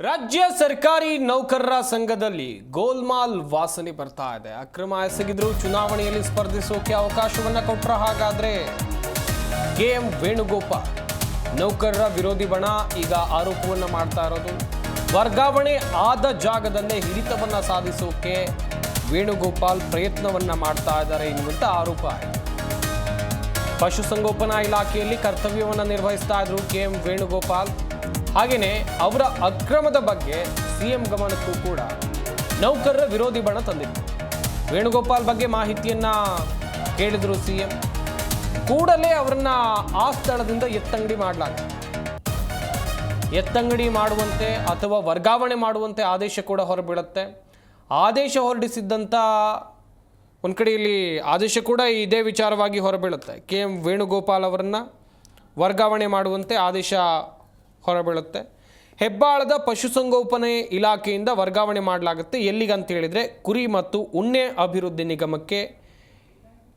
ರಾಜ್ಯ ಸರ್ಕಾರಿ ನೌಕರರ ಸಂಘದಲ್ಲಿ ಗೋಲ್ಮಾಲ್ ವಾಸನೆ ಬರ್ತಾ ಇದೆ. ಅಕ್ರಮ ಎಸಗಿದ್ರು ಚುನಾವಣೆಯಲ್ಲಿ ಸ್ಪರ್ಧಿಸೋಕೆ ಅವಕಾಶವನ್ನ ಕೊಟ್ರ ಹಾಗಾದ್ರೆ ಕೆ ಎಂ ವೇಣುಗೋಪಾಲ್, ನೌಕರರ ವಿರೋಧಿ ಬಣ ಈಗ ಆರೋಪವನ್ನ ಮಾಡ್ತಾ ಇರೋದು. ವರ್ಗಾವಣೆ ಆದ ಜಾಗದಲ್ಲೇ ಹಿಡಿತವನ್ನ ಸಾಧಿಸೋಕೆ ವೇಣುಗೋಪಾಲ್ ಪ್ರಯತ್ನವನ್ನ ಮಾಡ್ತಾ ಇದ್ದಾರೆ ಎನ್ನುವಂತ ಆರೋಪ ಪಶುಸಂಗೋಪನಾ ಇಲಾಖೆಯಲ್ಲಿ ಕರ್ತವ್ಯವನ್ನು ನಿರ್ವಹಿಸ್ತಾ ಇದ್ರು ಕೆ ಎಂ ವೇಣುಗೋಪಾಲ್. ಹಾಗೆಯೇ ಅವರ ಅಕ್ರಮದ ಬಗ್ಗೆ ಸಿಎಂ ಗಮನಕ್ಕೂ ಕೂಡ ನೌಕರರ ವಿರೋಧಿ ಬಣ ತಂದಿತ್ತು ವೇಣುಗೋಪಾಲ್ ಬಗ್ಗೆ ಮಾಹಿತಿಯನ್ನ ಕೇಳಿದ್ರು ಸಿಎಂ. ಕೂಡಲೇ ಅವರನ್ನ ಆ ಸ್ಥಳದಿಂದ ಎತ್ತಂಗಡಿ ಮಾಡಲಾಗ ಎತ್ತಂಗಡಿ ಮಾಡುವಂತೆ ಅಥವಾ ವರ್ಗಾವಣೆ ಮಾಡುವಂತೆ ಆದೇಶ ಕೂಡ ಹೊರಬೀಳುತ್ತೆ. ಆದೇಶ ಹೊರಡಿಸಿದ್ದಂಥ ಒಂದು ಕಡೆಯಲ್ಲಿ ಆದೇಶ ಕೂಡ ಇದೇ ವಿಚಾರವಾಗಿ ಹೊರಬೀಳುತ್ತೆ. ಕೆ ಎಂ ವೇಣುಗೋಪಾಲ್ ಅವರನ್ನು ವರ್ಗಾವಣೆ ಮಾಡುವಂತೆ ಆದೇಶ ಹೊರಬೀಳುತ್ತೆ. ಹೆಬ್ಬಾಳದ ಪಶುಸಂಗೋಪನೆ ಇಲಾಖೆಯಿಂದ ವರ್ಗಾವಣೆ ಮಾಡಲಾಗುತ್ತೆ. ಎಲ್ಲಿಗಂತ ಹೇಳಿದರೆ ಕುರಿ ಮತ್ತು ಉಣ್ಣೆ ಅಭಿವೃದ್ಧಿ ನಿಗಮಕ್ಕೆ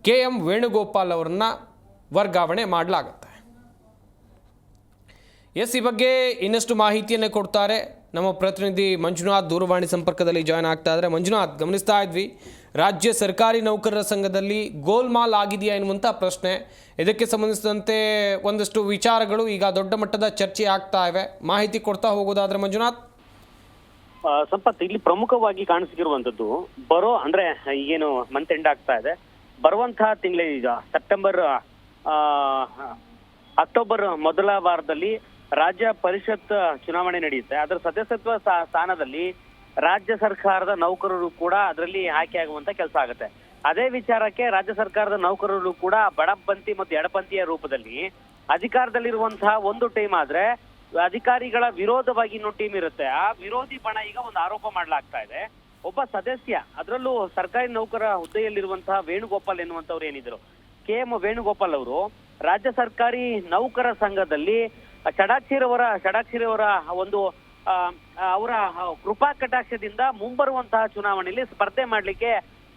ಕೆ ಎಂ ವೇಣುಗೋಪಾಲ್ ಅವರನ್ನ ವರ್ಗಾವಣೆ ಮಾಡಲಾಗುತ್ತೆ. ಎಸ್, ಈ ಬಗ್ಗೆ ಇನ್ನಷ್ಟು ಮಾಹಿತಿಯನ್ನು ಕೊಡ್ತಾರೆ. ನಮ್ಮ ಪ್ರತಿನಿಧಿ ಮಂಜುನಾಥ್ ದೂರವಾಣಿ ಸಂಪರ್ಕದಲ್ಲಿ ಜಾಯ್ನ್ ಆಗ್ತಾ ಇದ್ದಾರೆ. ಮಂಜುನಾಥ್, ಗಮನಿಸ್ತಾ ಇದ್ವಿ, ರಾಜ್ಯ ಸರ್ಕಾರಿ ನೌಕರರ ಸಂಘದಲ್ಲಿ ಗೋಲ್ಮಾಲ್ ಆಗಿದೆಯಾ ಎನ್ನುವಂಥ ಪ್ರಶ್ನೆ. ಇದಕ್ಕೆ ಸಂಬಂಧಿಸಿದಂತೆ ಒಂದಷ್ಟು ವಿಚಾರಗಳು ಈಗ ದೊಡ್ಡ ಮಟ್ಟದ ಚರ್ಚೆ ಆಗ್ತಾ ಇವೆ. ಮಾಹಿತಿ ಕೊಡ್ತಾ ಹೋಗೋದಾದ್ರೆ ಮಂಜುನಾಥ್. ಸಂಪತ್ ಇಲ್ಲಿ ಪ್ರಮುಖವಾಗಿ ಕಾಣಿಸಿರುವಂತದ್ದು ಬರೋ ಅಂದ್ರೆ ಈಗೇನು ಮಂತ್ ಎಂಡ್ ಆಗ್ತಾ ಇದೆ. ಬರುವಂತಹ ತಿಂಗಳ ಈಗ ಸೆಪ್ಟೆಂಬರ್ ಅಕ್ಟೋಬರ್ ಮೊದಲ ವಾರದಲ್ಲಿ ರಾಜ್ಯ ಪರಿಷತ್ ಚುನಾವಣೆ ನಡೆಯುತ್ತೆ. ಅದರ ಸದಸ್ಯತ್ವ ಸ್ಥಾನದಲ್ಲಿ ರಾಜ್ಯ ಸರ್ಕಾರದ ನೌಕರರು ಕೂಡ ಅದರಲ್ಲಿ ಆಯ್ಕೆ ಆಗುವಂತ ಕೆಲಸ ಆಗುತ್ತೆ. ಅದೇ ವಿಚಾರಕ್ಕೆ ರಾಜ್ಯ ಸರ್ಕಾರದ ನೌಕರರು ಕೂಡ ಬಡಪಂಥಿ ಮತ್ತು ಎಡಪಂಥಿಯ ರೂಪದಲ್ಲಿ ಅಧಿಕಾರದಲ್ಲಿರುವಂತಹ ಒಂದು ಟೀಮ್ ಆದ್ರೆ ಅಧಿಕಾರಿಗಳ ವಿರೋಧವಾಗಿ ಇನ್ನೊಂದು ಟೀಮ್ ಇರುತ್ತೆ. ಆ ವಿರೋಧಿ ಬಣ ಈಗ ಒಂದು ಆರೋಪ ಮಾಡಲಾಗ್ತಾ ಇದೆ. ಒಬ್ಬ ಸದಸ್ಯ, ಅದರಲ್ಲೂ ಸರ್ಕಾರಿ ನೌಕರ ಹುದ್ದೆಯಲ್ಲಿರುವಂತಹ ವೇಣುಗೋಪಾಲ್ ಎನ್ನುವಂತವ್ರು ಏನಿದ್ರು. ಕೆ ಎಂ ವೇಣುಗೋಪಾಲ್ ಅವರು ರಾಜ್ಯ ಸರ್ಕಾರಿ ನೌಕರ ಸಂಘದಲ್ಲಿ ಷಡಾಕ್ಷಿರವರ ಷಡಾಕ್ಷಿರವರ ಒಂದು ಅವರ ಕೃಪಾ ಕಟಾಕ್ಷದಿಂದ ಮುಂಬರುವಂತಹ ಚುನಾವಣೆಯಲ್ಲಿ ಸ್ಪರ್ಧೆ ಮಾಡಲಿಕ್ಕೆ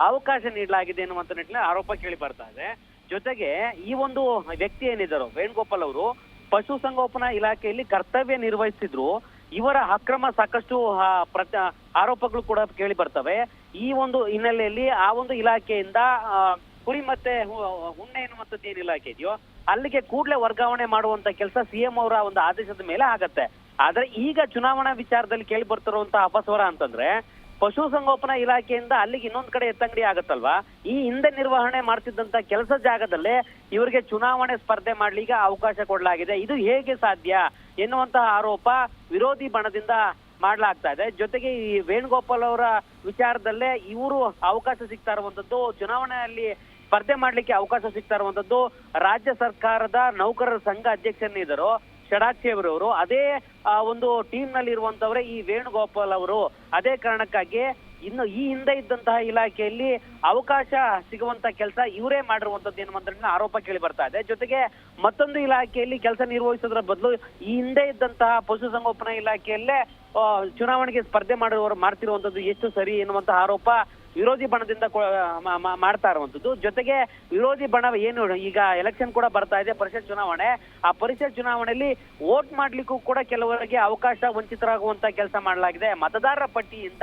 ಅವಕಾಶ ನೀಡಲಾಗಿದೆ ಎನ್ನುವಂತ ನಿಟ್ಟಿನಲ್ಲಿ ಆರೋಪ ಕೇಳಿ ಬರ್ತಾ ಇದೆ. ಜೊತೆಗೆ ಈ ಒಂದು ವ್ಯಕ್ತಿ ಏನಿದ್ದರು, ವೇಣುಗೋಪಾಲ್ ಅವರು ಪಶುಸಂಗೋಪನಾ ಇಲಾಖೆಯಲ್ಲಿ ಕರ್ತವ್ಯ ನಿರ್ವಹಿಸಿದ್ರು ಇವರ ಅಕ್ರಮ ಸಾಕಷ್ಟು ಆರೋಪಗಳು ಕೂಡ ಕೇಳಿ ಬರ್ತವೆ. ಈ ಒಂದು ಹಿನ್ನೆಲೆಯಲ್ಲಿ ಆ ಒಂದು ಇಲಾಖೆಯಿಂದ ಕುರಿ ಮತ್ತೆ ಉಣ್ಣೆ ಎನ್ನುವಂಥದ್ದು ಏನು ಇಲಾಖೆ ಇದೆಯೋ ಅಲ್ಲಿಗೆ ಕೂಡಲೇ ವರ್ಗಾವಣೆ ಮಾಡುವಂತ ಕೆಲಸ ಸಿಎಂ ಅವರ ಒಂದು ಆದೇಶದ ಮೇಲೆ ಆಗತ್ತೆ. ಆದ್ರೆ ಈಗ ಚುನಾವಣಾ ವಿಚಾರದಲ್ಲಿ ಕೇಳಿ ಬರ್ತಿರುವಂತಹ ಅಪಸ್ವರ ಅಂತಂದ್ರೆ ಪಶುಸಂಗೋಪನಾ ಇಲಾಖೆಯಿಂದ ಅಲ್ಲಿಗೆ ಇನ್ನೊಂದ್ ಕಡೆ ಎತ್ತಂಗಡಿ ಆಗತ್ತಲ್ವಾ? ಈ ಹಿಂದೆ ನಿರ್ವಹಣೆ ಮಾಡ್ತಿದ್ದಂತ ಕೆಲಸ ಜಾಗದಲ್ಲೇ ಇವರಿಗೆ ಚುನಾವಣೆ ಸ್ಪರ್ಧೆ ಮಾಡ್ಲಿಕ್ಕೆ ಅವಕಾಶ ಕೊಡಲಾಗಿದೆ. ಇದು ಹೇಗೆ ಸಾಧ್ಯ ಎನ್ನುವಂತಹ ಆರೋಪ ವಿರೋಧಿ ಬಣದಿಂದ ಮಾಡಲಾಗ್ತಾ ಇದೆ. ಜೊತೆಗೆ ಈ ವೇಣುಗೋಪಾಲ್ ಅವರ ವಿಚಾರದಲ್ಲೇ ಇವರು ಅವಕಾಶ ಸಿಗ್ತಾ ಇರುವಂತದ್ದು ಚುನಾವಣೆಯಲ್ಲಿ ಸ್ಪರ್ಧೆ ಮಾಡ್ಲಿಕ್ಕೆ ಅವಕಾಶ ಸಿಗ್ತಾ ಇರುವಂತದ್ದು ರಾಜ್ಯ ಸರ್ಕಾರದ ನೌಕರರ ಸಂಘ ಅಧ್ಯಕ್ಷನಿದ್ದರು ಷಡಾಕ್ಷಿ ಅವರವರು ಅದೇ ಒಂದು ಟೀಮ್ನಲ್ಲಿ ಇರುವಂತವರೇ ಈ ವೇಣುಗೋಪಾಲ್ ಅವರು. ಅದೇ ಕಾರಣಕ್ಕಾಗಿ ಇನ್ನು ಈ ಹಿಂದೆ ಇದ್ದಂತಹ ಇಲಾಖೆಯಲ್ಲಿ ಅವಕಾಶ ಸಿಗುವಂತ ಕೆಲಸ ಇವರೇ ಮಾಡಿರುವಂತದ್ದು ಎನ್ನುವಂತ ಆರೋಪ ಕೇಳಿ ಬರ್ತಾ ಇದೆ. ಜೊತೆಗೆ ಮತ್ತೊಂದು ಇಲಾಖೆಯಲ್ಲಿ ಕೆಲಸ ನಿರ್ವಹಿಸೋದ್ರ ಬದಲು ಈ ಹಿಂದೆ ಇದ್ದಂತಹ ಪಶುಸಂಗೋಪನಾ ಇಲಾಖೆಯಲ್ಲೇ ಚುನಾವಣೆಗೆ ಸ್ಪರ್ಧೆ ಮಾಡಿರುವವರು ಮಾಡ್ತಿರುವಂತದ್ದು ಎಷ್ಟು ಸರಿ ಎನ್ನುವಂತಹ ಆರೋಪ ವಿರೋಧಿ ಬಣದಿಂದ ಮಾಡ್ತಾ ಇರುವಂತದ್ದು ಜೊತೆಗೆ ವಿರೋಧಿ ಬಣ ಏನು ಈಗ ಎಲೆಕ್ಷನ್ ಕೂಡ ಬರ್ತಾ ಇದೆ, ಪರಿಷತ್ ಚುನಾವಣೆ. ಆ ಪರಿಷತ್ ಚುನಾವಣೆಯಲ್ಲಿ ವೋಟ್ ಮಾಡ್ಲಿಕ್ಕೂ ಕೂಡ ಕೆಲವರಿಗೆ ಅವಕಾಶ ವಂಚಿತರಾಗುವಂತ ಕೆಲಸ ಮಾಡಲಾಗಿದೆ. ಮತದಾರರ ಪಟ್ಟಿಯಿಂದ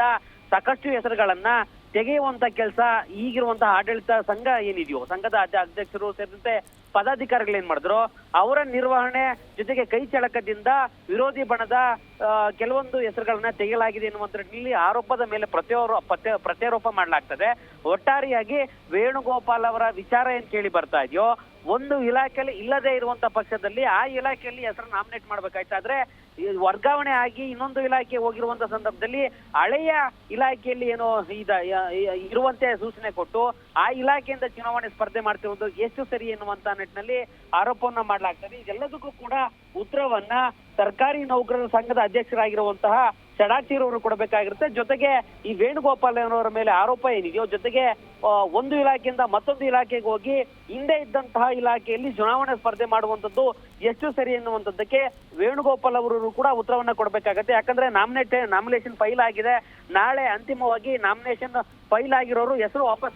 ಸಾಕಷ್ಟು ಹೆಸರುಗಳನ್ನ ತೆಗೆಯುವಂತ ಕೆಲಸ ಈಗಿರುವಂತಹ ಆಡಳಿತ ಸಂಘ ಏನಿದೆಯೋ, ಸಂಘದ ಅಧ್ಯ- ಅಧ್ಯಕ್ಷರು ಸೇರಿದಂತೆ ಪದಾಧಿಕಾರಿಗಳು ಏನ್ ಮಾಡಿದ್ರು? ಅವರ ನಿರ್ವಹಣೆ ಜೊತೆಗೆ ಕೈ ಚಳಕದಿಂದ ವಿರೋಧಿ ಬಣದ ಕೆಲವೊಂದು ಹೆಸರುಗಳನ್ನ ತೆಗೆಯಲಾಗಿದೆ ಎನ್ನುವಂತ ನಿಟ್ಟಿನಲ್ಲಿ ಆರೋಪದ ಮೇಲೆ ಪ್ರತ್ಯಾರೋಪ ಪ್ರತ್ಯ, ಪ್ರತ್ಯಾರೋಪ ಮಾಡಲಾಗ್ತದೆ. ಒಟ್ಟಾರೆಯಾಗಿ ವೇಣುಗೋಪಾಲ್ ಅವರ ವಿಚಾರ ಏನ್ ಕೇಳಿ ಬರ್ತಾ ಇದೆಯೋ, ಒಂದು ಇಲಾಖೆಯಲ್ಲಿ ಇಲ್ಲದೆ ಇರುವಂತ ಪಕ್ಷದಲ್ಲಿ ಆ ಇಲಾಖೆಯಲ್ಲಿ ಹೆಸರು ನಾಮಿನೇಟ್ ಮಾಡ್ಬೇಕಾಯ್ತಾದ್ರೆ ಆದ್ರೆ ವರ್ಗಾವಣೆ ಆಗಿ ಇನ್ನೊಂದು ಇಲಾಖೆ ಹೋಗಿರುವಂತ ಸಂದರ್ಭದಲ್ಲಿ ಹಳೆಯ ಇಲಾಖೆಯಲ್ಲಿ ಏನೋ ಇದ ಇರುವಂತೆ ಸೂಚನೆ ಕೊಟ್ಟು ಆ ಇಲಾಖೆಯಿಂದ ಚುನಾವಣೆ ಸ್ಪರ್ಧೆ ಮಾಡ್ತಿರುವುದು ಎಷ್ಟು ಸರಿ ಎನ್ನುವಂತ ನಿಟ್ಟಿನಲ್ಲಿ ಆರೋಪವನ್ನ ಮಾಡಲಾಗ್ತದೆ. ಇದೆಲ್ಲದಕ್ಕೂ ಕೂಡ ಉತ್ತರವನ್ನ ಸರ್ಕಾರಿ ನೌಕರರ ಸಂಘದ ಅಧ್ಯಕ್ಷರಾಗಿರುವಂತಹ ಷಡಾಕ್ಷಿರವರು ಕೊಡಬೇಕಾಗಿರುತ್ತೆ. ಜೊತೆಗೆ ಈ ವೇಣುಗೋಪಾಲ್ ಅವರ ಮೇಲೆ ಆರೋಪ ಏನಿದೆಯೋ, ಜೊತೆಗೆ ಒಂದು ಇಲಾಖೆಯಿಂದ ಮತ್ತೊಂದು ಇಲಾಖೆಗೆ ಹೋಗಿ ಹಿಂದೆ ಇದ್ದಂತಹ ಇಲಾಖೆಯಲ್ಲಿ ಚುನಾವಣೆ ಸ್ಪರ್ಧೆ ಮಾಡುವಂತದ್ದು ಎಷ್ಟು ಸರಿ ಎನ್ನುವಂಥದ್ದಕ್ಕೆ ವೇಣುಗೋಪಾಲ್ ಅವರು ಕೂಡ ಉತ್ತರವನ್ನ ಕೊಡಬೇಕಾಗತ್ತೆ. ಯಾಕಂದ್ರೆ ನಾಮಿನೇಟ್, ನಾಮಿನೇಷನ್ ಫೈಲ್ ಆಗಿದೆ. ನಾಳೆ ಅಂತಿಮವಾಗಿ ನಾಮಿನೇಷನ್ ಫೈಲ್ ಆಗಿರೋರು ಹೆಸರು ವಾಪಸ್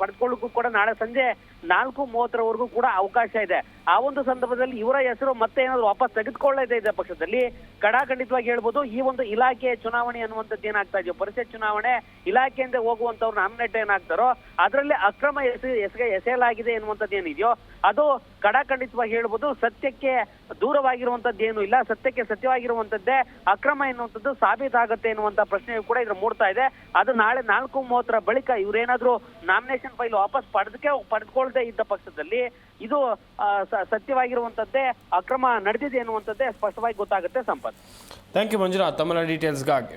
ಪಡೆದುಕೊಳ್ಳಕ್ಕೂ ಕೂಡ ನಾಳೆ ಸಂಜೆ ನಾಲ್ಕು ಮೂವತ್ತರವರೆಗೂ ಕೂಡ ಅವಕಾಶ ಇದೆ. ಆ ಒಂದು ಸಂದರ್ಭದಲ್ಲಿ ಇವರ ಹೆಸರು ಮತ್ತೆ ಏನಾದ್ರು ವಾಪಸ್ ತೆಗೆದುಕೊಳ್ಳದೇ ಇದೆ ಪಕ್ಷದಲ್ಲಿ ಕಡಾಖಂಡಿತವಾಗಿ ಹೇಳ್ಬೋದು, ಈ ಒಂದು ಇಲಾಖೆ ಇಲಾಖೆ ಚುನಾವಣೆ ಅನ್ನುವಂಥದ್ದು ಏನಾಗ್ತಾ ಇದೆಯೋ, ಪರಿಷತ್ ಚುನಾವಣೆ ಇಲಾಖೆಯಿಂದ ಹೋಗುವಂತವ್ರು ನಾಮಿನೇಟ್ ಏನಾಗ್ತಾರೋ, ಅದರಲ್ಲಿ ಅಕ್ರಮ ಎಸೆ ಎಸಗೆ ಎಸೆಯಲಾಗಿದೆ ಎನ್ನುವಂಥದ್ದು ಏನಿದೆಯೋ, ಅದು ಕಡಾಖಂಡಿತವಾಗಿ ಹೇಳ್ಬೋದು, ಸತ್ಯಕ್ಕೆ ದೂರವಾಗಿರುವಂತದ್ದು ಏನು ಇಲ್ಲ. ಸತ್ಯಕ್ಕೆ ಸತ್ಯವಾಗಿರುವಂತದ್ದೇ ಅಕ್ರಮ ಎನ್ನುವಂಥದ್ದು ಸಾಬೀತಾಗುತ್ತೆ ಎನ್ನುವಂತ ಪ್ರಶ್ನೆಯು ಕೂಡ ಇದ್ರ ಮೂಡ್ತಾ ಇದೆ. ಅದು ನಾಳೆ ನಾಲ್ಕು ಮೂವತ್ತರ ಬಳಿಕ ಇವರೇನಾದ್ರೂ ನಾಮಿನೇಷನ್ ಫೈಲ್ ವಾಪಸ್ ಪಡೆದಕ್ಕೆ ಪಡೆದುಕೊಳ್ಳದೆ ಇದ್ದ ಪಕ್ಷದಲ್ಲಿ ಇದು ಸತ್ಯವಾಗಿರುವಂತದ್ದೇ ಅಕ್ರಮ ನಡೆದಿದೆ ಎನ್ನುವಂಥದ್ದೇ ಸ್ಪಷ್ಟವಾಗಿ ಗೊತ್ತಾಗುತ್ತೆ ಸಂಪತ್. Thank you Manjunath. ತಮ್ಮ ಡೀಟೇಲ್ಸ್ಗಾಗಿ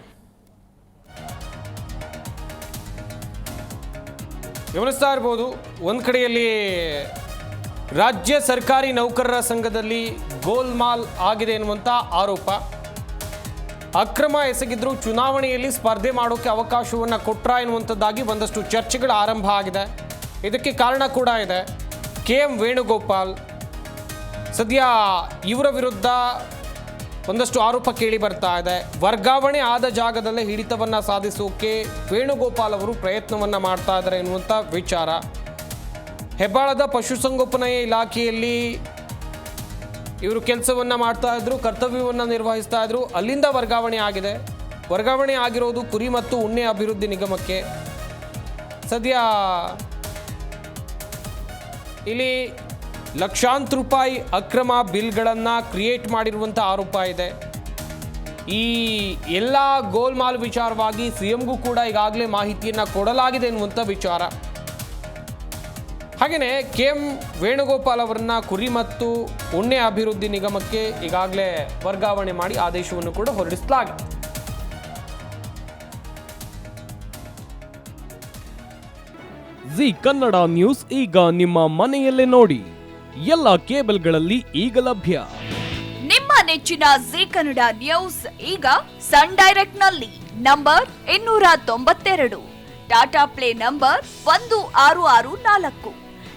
ಗಮನಿಸ್ತಾ ಇರ್ಬೋದು, ಒಂದು ಕಡೆಯಲ್ಲಿ ರಾಜ್ಯ ಸರ್ಕಾರಿ ನೌಕರರ ಸಂಘದಲ್ಲಿ ಗೋಲ್ಮಾಲ್ ಆಗಿದೆ ಎನ್ನುವಂಥ ಆರೋಪ. ಅಕ್ರಮ ಎಸಗಿದ್ರು ಚುನಾವಣೆಯಲ್ಲಿ ಸ್ಪರ್ಧೆ ಮಾಡೋಕ್ಕೆ ಅವಕಾಶವನ್ನು ಕೊಟ್ರ ಎನ್ನುವಂಥದ್ದಾಗಿ ಒಂದಷ್ಟು ಚರ್ಚೆಗಳು ಆರಂಭ ಆಗಿದೆ. ಇದಕ್ಕೆ ಕಾರಣ ಕೂಡ ಇದೆ. K M Venugopal. ಸದ್ಯ ಇವರ ವಿರುದ್ಧ ಒಂದಷ್ಟು ಆರೋಪ ಕೇಳಿ ಬರ್ತಾ ಇದೆ. ವರ್ಗಾವಣೆ ಆದ ಜಾಗದಲ್ಲೇ ಹಿಡಿತವನ್ನ ಸಾಧಿಸೋಕೆ ವೇಣುಗೋಪಾಲ್ ಅವರು ಪ್ರಯತ್ನವನ್ನ ಮಾಡ್ತಾ ಇದ್ದಾರೆ ಎನ್ನುವಂಥ ವಿಚಾರ. ಹೆಬ್ಬಾಳದ ಪಶುಸಂಗೋಪನೆಯ ಇಲಾಖೆಯಲ್ಲಿ ಇವರು ಕೆಲಸವನ್ನು ಮಾಡ್ತಾ ಇದ್ರು, ಕರ್ತವ್ಯವನ್ನು ನಿರ್ವಹಿಸ್ತಾ ಇದ್ರು. ಅಲ್ಲಿಂದ ವರ್ಗಾವಣೆ ಆಗಿದೆ. ವರ್ಗಾವಣೆ ಆಗಿರೋದು ಕುರಿ ಮತ್ತು ಉಣ್ಣೆ ಅಭಿವೃದ್ಧಿ ನಿಗಮಕ್ಕೆ. ಸದ್ಯ ಇಲ್ಲಿ ಲಕ್ಷಾಂತರ ರೂಪಾಯಿ ಅಕ್ರಮ ಬಿಲ್ಗಳನ್ನು ಕ್ರಿಯೇಟ್ ಮಾಡಿರುವಂಥ ಆರೋಪ ಇದೆ. ಈ ಎಲ್ಲ ಗೋಲ್ಮಾಲ್ ವಿಚಾರವಾಗಿ ಸಿ ಎಂಗೂ ಕೂಡ ಈಗಾಗಲೇ ಮಾಹಿತಿಯನ್ನು ಕೊಡಲಾಗಿದೆ ಎನ್ನುವಂಥ ವಿಚಾರ. ಹಾಗೆಯೇ ಕೆ ಎಂ ವೇಣುಗೋಪಾಲ್ ಅವರನ್ನ ಕುರಿ ಮತ್ತು ಉಣ್ಣೆ ಅಭಿವೃದ್ಧಿ ನಿಗಮಕ್ಕೆ ಈಗಾಗಲೇ ವರ್ಗಾವಣೆ ಮಾಡಿ ಆದೇಶವನ್ನು ಕೂಡ ಹೊರಡಿಸಲಾಗಿದೆ. ಜಿ ಕನ್ನಡ ನ್ಯೂಸ್ ಈಗ ನಿಮ್ಮ ಮನೆಯಲ್ಲೇ ನೋಡಿ. ಎಲ್ಲ ಕೇಬಲ್ಗಳಲ್ಲಿ ಈಗ ಲಭ್ಯ. ನಿಮ್ಮ ನೆಚ್ಚಿನ ಜಿ ಕನ್ನಡ ನ್ಯೂಸ್ ಈಗ ಸನ್ ಡೈರೆಕ್ಟ್ನಲ್ಲಿ ನಂಬರ್ ಇನ್ನೂರ ತೊಂಬತ್ತೆರಡು. ಟಾಟಾ ಪ್ಲೇ ನಂಬರ್ ಒಂದು ಆರು ಆರು ನಾಲ್ಕು.